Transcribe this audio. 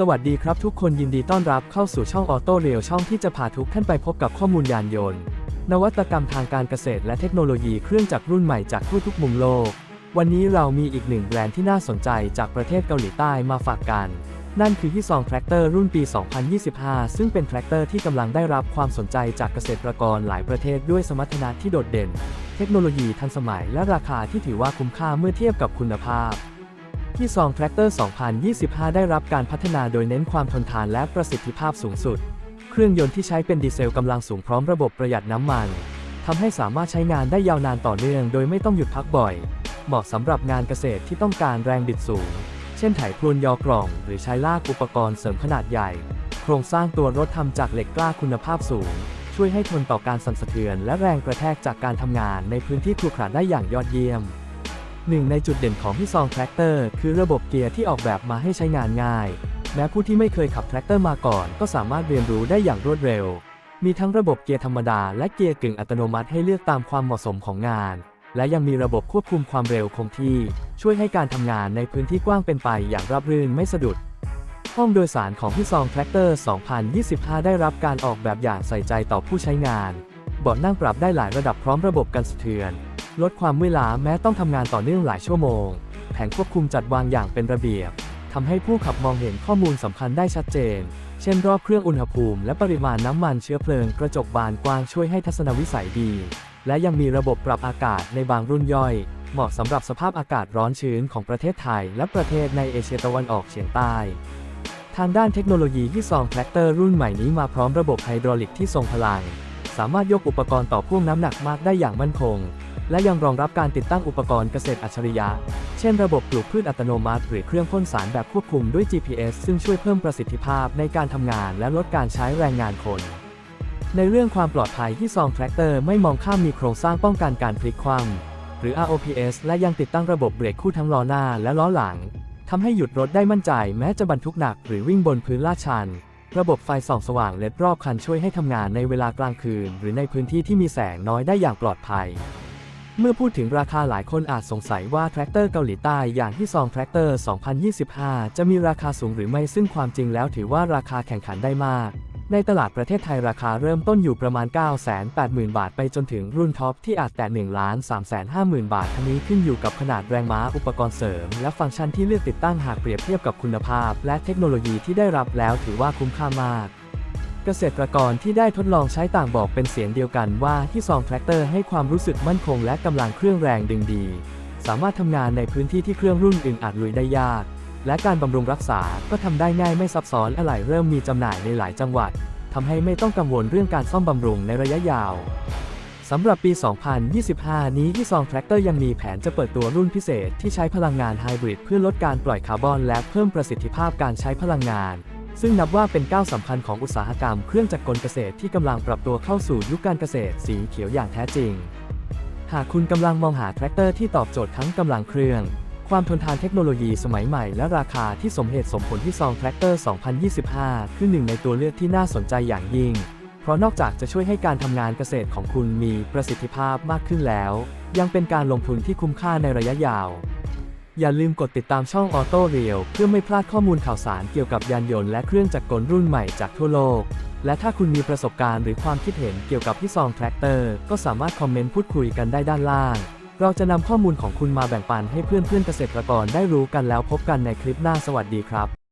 สวัสดีครับทุกคนยินดีต้อนรับเข้าสู่ช่องออโต้เรียลช่องที่จะพาทุกท่านไปพบกับข้อมูลยานยนต์ นวัตกรรมทางการเกษตรและเทคโนโลยีเครื่องจักรรุ่นใหม่จากทั่วทุกมุมโลก วันนี้เรามีอีกหนึ่งแบรนด์ที่น่าสนใจจากประเทศเกาหลีใต้มาฝากกัน นั่นคือฮิซองแทรกเตอร์รุ่นปี 2025 ซึ่งเป็นแทรกเตอร์ที่กำลังได้รับความสนใจจากเกษตรกรหลายประเทศด้วยสมรรถนะที่โดดเด่น เทคโนโลยีทันสมัยและราคาที่ถือว่าคุ้มค่าเมื่อเทียบกับคุณภาพ ที่ซองแทรกเตอร์ 2025 ได้รับการพัฒนาโดยเน้นความทนทานและประสิทธิภาพสูงสุด เครื่องยนต์ที่ใช้เป็นดีเซลกำลังสูงพร้อมระบบประหยัดน้ำมันทำให้สามารถใช้งานได้ยาวนานต่อเนื่อง โดยไม่ต้องหยุดพักบ่อย เหมาะสำหรับงานเกษตรที่ต้องการแรงบิดสูง เช่นไถพรวนยอกล่อง หรือใช้ลากอุปกรณ์เสริมขนาดใหญ่ โครงสร้างตัวรถทำจากเหล็กกล้าคุณภาพสูง ช่วยให้ทนต่อการสั่นสะเทือน และแรงกระแทกจากการทำงานในพื้นที่ขรุขระได้อย่างยอดเยี่ยม หนึ่งในจุดเด่นของพี่ซองแทรกเตอร์คือระบบเกียร์ที่ออกแบบมาให้ใช้งานง่าย แม้ผู้ที่ไม่เคยขับแทรกเตอร์มาก่อนก็สามารถเรียนรู้ได้อย่างรวดเร็ว มีทั้งระบบเกียร์ธรรมดาและเกียร์กึ่งอัตโนมัติให้เลือกตามความเหมาะสมของงาน และยังมีระบบควบคุมความเร็วคงที่ ช่วยให้การทำงานในพื้นที่กว้างเป็นไปอย่างราบรื่นไม่สะดุด ห้องโดยสารของพี่ซองแทรกเตอร์ 2025 ได้รับการออกแบบอย่างใส่ใจต่อผู้ใช้งานเบาะนั่งปรับได้หลายระดับพร้อมระบบกันสะเทือน ลดความเมื่อยล้าแม้ต้องทำงานต่อเนื่องหลายชั่วโมง แผงควบคุมจัดวางอย่างเป็นระเบียบทำให้ผู้ขับมองเห็นข้อมูลสำคัญได้ชัดเจน เช่นรอบเครื่องอุณหภูมิและปริมาณน้ำมันเชื้อเพลิงกระจกบานกว้างช่วยให้ทัศนวิสัยดี และยังมีระบบปรับอากาศในบางรุ่นย่อย เหมาะสำหรับสภาพอากาศร้อนชื้นของประเทศไทย และประเทศในเอเชียตะวันออกเฉียงใต้ ทางด้านเทคโนโลยีที่ซองแทรกเตอร์รุ่นใหม่นี้มาพร้อมระบบไฮดรอลิกที่ทรงพลัง สามารถยกอุปกรณ์ต่อพ่วงน้ำหนักมากได้อย่างมั่นคง และยังรองรับการติดตั้งอุปกรณ์เกษตรอัจฉริยะ เช่นระบบปลูกพืชอัตโนมัติ หรือเครื่องพ่นสารแบบควบคุมด้วย GPS ซึ่งช่วยเพิ่มประสิทธิภาพในการทำงานและลดการใช้แรงงานคน ในเรื่องความปลอดภัยที่ซองแทรกเตอร์ไม่มองข้ามมีโครงสร้างป้องกันการพลิกคว่ำหรือ ROPS และยังติดตั้งระบบเบรกคู่ทั้งล้อหน้าและล้อหลังทำให้หยุดรถได้มั่นใจแม้จะบรรทุกหนักหรือวิ่งบนพื้นลาดชันระบบไฟส่องสว่างเลดรอบคันช่วยให้ทำงานในเวลากลางคืน หรือในพื้นที่ที่มีแสงน้อยได้อย่างปลอดภัย เมื่อพูดถึงราคาหลายคนอาจสงสัยว่าแทรกเตอร์เกาหลีใต้อย่างที่ซองแทรกเตอร์ 2025 จะมีราคาสูงหรือไม่ซึ่งความจริงแล้วถือว่าราคาแข่งขันได้มาก ในตลาดประเทศไทยราคาเริ่มต้นอยู่ประมาณ 980,000 บาทไปจนถึงรุ่นท็อปที่อาจแตะ1ล้าน350,000 บาททั้งนี้ขึ้นอยู่กับขนาดแรงม้าอุปกรณ์เสริม และฟังก์ชันที่เลือกติดตั้งหากเปรียบเทียบกับคุณภาพ และเทคโนโลยีที่ได้รับแล้วถือว่าคุ้มค่ามาก เกษตรกรที่ได้ทดลองใช้ต่างบอกเป็นเสียงเดียวกันว่าที่ซองแทรกเตอร์ให้ความรู้สึกมั่นคงและกำลังเครื่องแรงดึงดี สามารถทำงานในพื้นที่ที่เครื่องรุ่นอื่นอาจลุยได้ยาก และการบำรุงรักษาก็ทำได้ง่ายไม่ซับซ้อนอะไหล่เริ่มมีจำหน่ายในหลายจังหวัดทำให้ไม่ต้องกังวลเรื่องการซ่อมบำรุงในระยะยาวสำหรับปี 2025 นี้ที่ซองแทรกเตอร์ยังมีแผนจะเปิดตัวรุ่นพิเศษที่ใช้พลังงานไฮบริดเพื่อลดการปล่อยคาร์บอนและเพิ่มประสิทธิภาพการใช้พลังงาน ซึ่งนับว่าเป็นก้าวสำคัญของอุตสาหกรรมเครื่องจักรกลเกษตรที่กำลังปรับตัวเข้าสู่ยุคการเกษตรสีเขียวอย่างแท้จริง หากคุณกำลังมองหาแทรกเตอร์ที่ตอบโจทย์ทั้งกำลังเครื่อง ความทนทานเทคโนโลยีสมัยใหม่และราคาที่สมเหตุสมผลที่ซองแทรกเตอร์ 2025 คือหนึ่งในตัวเลือกที่น่าสนใจอย่างยิ่ง เพราะนอกจากจะช่วยให้การทำงานเกษตรของคุณมีประสิทธิภาพมากขึ้นแล้ว ยังเป็นการลงทุนที่คุ้มค่าในระยะยาว อย่าลืมกดติดตามช่องออโต้เรียวเพื่อไม่พลาดข้อมูลข่าวสารเกี่ยวกับยานยนต์และเครื่องจักรกลรุ่นใหม่จากทั่วโลก และถ้าคุณมีประสบการณ์หรือความคิดเห็นเกี่ยวกับที่ซองแทรกเตอร์ก็สามารถคอมเมนต์พูดคุยกันได้ด้านล่าง เราจะนำข้อมูลของคุณมาแบ่งปันให้เพื่อนเพื่อนเกษตรกรได้รู้กันแล้วพบกันในคลิปหน้าสวัสดีครับ